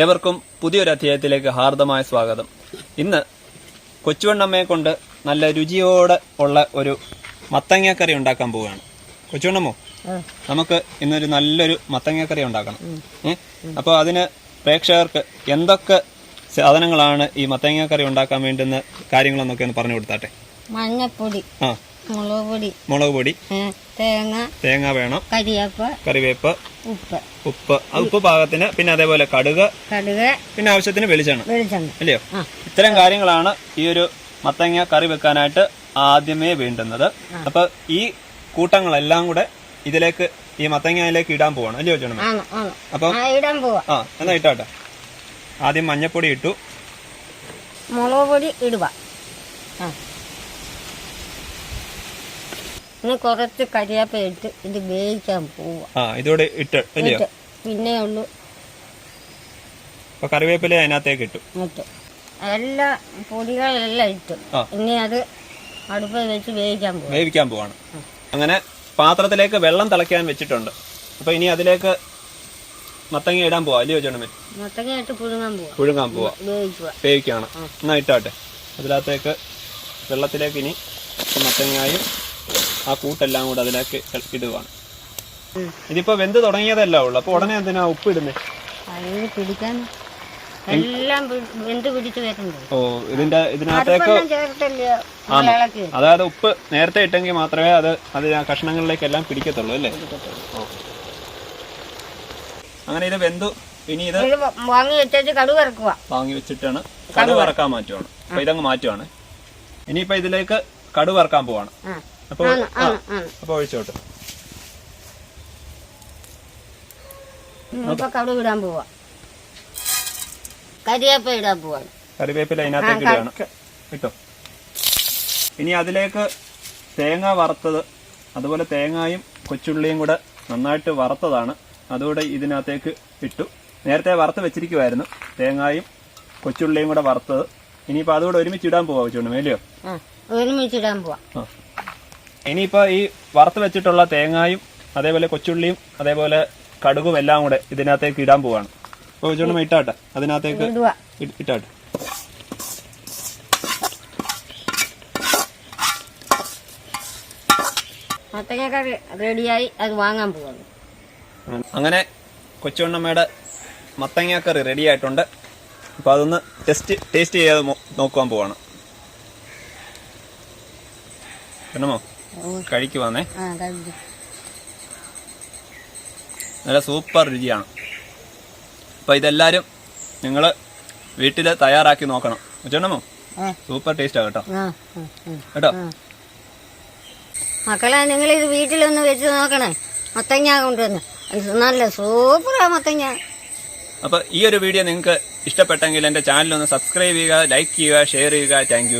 ഏവർക്കും പുതിയൊരു അധ്യായത്തിലേക്ക് ഹാർദമായ സ്വാഗതം. ഇന്ന് കൊച്ചുവണ്ണമ്മയെ കൊണ്ട് നല്ല രുചിയോടെ ഉള്ള ഒരു മത്തങ്ങക്കറി ഉണ്ടാക്കാൻ പോവുകയാണ്. കൊച്ചുവണ്ണമ്മോ? നമുക്ക് ഇന്നൊരു നല്ലൊരു മത്തങ്ങക്കറി ഉണ്ടാക്കണം. ഏഹ് അപ്പോൾ അതിന് പ്രേക്ഷകർക്ക് എന്തൊക്കെ സാധനങ്ങളാണ് ഈ മത്തങ്ങക്കറി ഉണ്ടാക്കാൻ വേണ്ടുന്ന കാര്യങ്ങളെന്നൊക്കെ ഒന്ന് പറഞ്ഞു കൊടുത്താട്ടെ. മഞ്ഞപ്പൊടി ആ. മുളക് പൊടി മുളക് പൊടി തേങ്ങ തേങ്ങ വേണം കറിവേപ്പ് കറിവേപ്പ് ഉപ്പ്. ഉപ്പ്. ആ ഉപ്പ് പാകത്തിന് പിന്നെ അതേപോലെ കടുക്. കടുക്. പിന്നെ ആവശ്യത്തിന് വെളിച്ചെണ്ണ. വെളിച്ചെണ്ണ. അല്ലയോ? ഇത്തരം കാര്യങ്ങളാണ് ഈ ഒരു മത്തങ്ങ കറി വെക്കാനായിട്ട് ആദ്യമേ വേണ്ടുന്നത്. അപ്പൊ ഈ കൂട്ടങ്ങളെല്ലാം കൂടെ ഇതിലേക്ക് ഈ മത്തങ്ങയിലേക്ക് ഇടാൻ പോവാണ്. അല്ലയോ ചേട്ടൻ അപ്പൊ ആ എന്നാ ഇട്ടാട്ടെ? ആദ്യം മഞ്ഞപ്പൊടി ഇട്ടു. മുളക് പൊടി ഇടുക. ഇനി കുറച്ച് കരിയാപ്പ ഇട്ട് ഇത് വേവിക്കാൻ പോവാ ആ ഇതോടെ ഇട്ട് അല്ലയോ? ഇട്ട്. പിന്നെ ഉള്ളു അപ്പൊ കറിവേപ്പില അതിനകത്തേക്ക് ഇട്ടു. ഇട്ട്. എല്ലാ പൊടികളെല്ലാം ഇട്ടു. ആ. ഇനി അത് അടുപ്പ് വെച്ച് വേവിക്കാൻ പോവാ. വേവിക്കാൻ പോവാണ്. അങ്ങനെ പാത്രത്തിലേക്ക് വെള്ളം തിളയ്ക്കാൻ വെച്ചിട്ടുണ്ട്. അപ്പൊ ഇനി അതിലേക്ക് മത്തങ്ങ ഇടാൻ പോവാ അല്ലയോ ചേട്ടൻ മത്തങ്ങ പുഴുങ്ങാൻ പോവാ. പുഴുങ്ങാൻ പോവാ. വേവിക്കുക വേവിക്കുകയാണ് എന്നാ ഇട്ടാട്ടെ. അതിനകത്തേക്ക് വെള്ളത്തിലേക്ക് ഇനി മത്തങ്ങായും ആ കൂട്ടെല്ലാം കൂടെ അതിലേക്ക് ഇടുവാണ്. ഇതിപ്പോ വെന്ത് തുടങ്ങിയതല്ല ഉള്ളു. അപ്പൊ ഉടനെ എന്തിനാ ഉപ്പ് ഇടുന്നത് അതിന് പിടിക്കാൻ എല്ലാം പി- വെന്ത് പിടിച്ച് വരുന്നുണ്ട്. ഓ ഇതിന്റെ ഇതിനകത്തേക്ക് അതായത് ഉപ്പ് നേരത്തെ ഇട്ടെങ്കിൽ മാത്രമേ അത് അത് ആ കഷ്ണങ്ങളിലേക്കെല്ലാം പിടിക്കത്തുള്ളൂ അല്ലേ? അങ്ങനെ ഇത് വെന്തു. ഇനി ഇത് വാങ്ങി വെച്ചിട്ട് ഇറക്കുക വാങ്ങി വെച്ചിട്ടാണ് കടുവ് വറക്കാൻ മാറ്റുവാണ്. അപ്പൊ ഇതങ്ങ് മാറ്റുവാണ്. ഇനിയിപ്പോ ഇതിലേക്ക് കടുവ് വറക്കാൻ പോവാണ്. ആ. അപ്പൊ ഒഴിച്ചോട്ടെ. ഇടാൻ പോവാ. ഇടാൻ പോവാണ്. കറിവേപ്പില അതിനകത്തേക്ക് ഇടുകയാണ്. ഇനി അതിലേക്ക് തേങ്ങ വറുത്തത് അതുപോലെ തേങ്ങായും കൊച്ചുള്ളിയും കൂടെ നന്നായിട്ട് വറുത്തതാണ്. അതുകൂടെ ഇതിനകത്തേക്ക് ഇട്ടു. നേരത്തെ വറുത്ത് വെച്ചിരിക്കുവായിരുന്നു. തേങ്ങായും കൊച്ചുള്ളിയും കൂടെ വറുത്തത്. ഇനിയിപ്പോൾ അതുകൂടെ ഒരുമിച്ച് ഇടാൻ പോവാ വെച്ചോണ്ട് മേലെയോ ഒരുമിച്ച് ഇടാൻ പോവാ. ഇനിയിപ്പോൾ ഈ വറുത്ത് വെച്ചിട്ടുള്ള തേങ്ങായും അതേപോലെ കൊച്ചുള്ളിയും അതേപോലെ കടുകും എല്ലാം കൂടെ ഇതിനകത്തേക്ക് ഇടാൻ പോവാണ്. അപ്പോൾ വെച്ചോണ്ട് ഇട്ടാട്ടെ? അതിനകത്തേക്ക് ഇട്ടാട്ടെ? റെഡിയായി അത് വാങ്ങാൻ പോവാണ്. അങ്ങനെ കൊച്ചുവണ്ണമ്മയുടെ മത്തങ്ങാക്കറി റെഡി ആയിട്ടുണ്ട്. അപ്പൊ അതൊന്ന് ടെസ്റ്റ് ടേസ്റ്റ് ചെയ്യാതെ നോക്കുവാൻ പോവാണ്. പെണ്ണമോ ഓ, കഴിക്കുവാന്നേ. നല്ല സൂപ്പർ രുചിയാണ്. അപ്പൊ ഇതെല്ലാരും നിങ്ങൾ വീട്ടിൽ തയ്യാറാക്കി നോക്കണം. കൊച്ചുവണ്ണമോ ആ. സൂപ്പർ ടേസ്റ്റ് കേട്ടോ. കേട്ടോ? മക്കളെ നിങ്ങൾ ഇത് വീട്ടിലൊന്ന് വെച്ച് നോക്കണേ. മത്തങ്ങ കൊണ്ടുവന്ന്. നല്ല സൂപ്പറാ മത്തങ്ങ. അപ്പൊ ഈ ഒരു വീഡിയോ നിങ്ങൾക്ക് ഇഷ്ടപ്പെട്ടെങ്കിൽ എന്റെ ചാനൽ ഒന്ന് സബ്സ്ക്രൈബ് ചെയ്യുക ലൈക്ക് ചെയ്യുക ഷെയർ ചെയ്യുക. താങ്ക്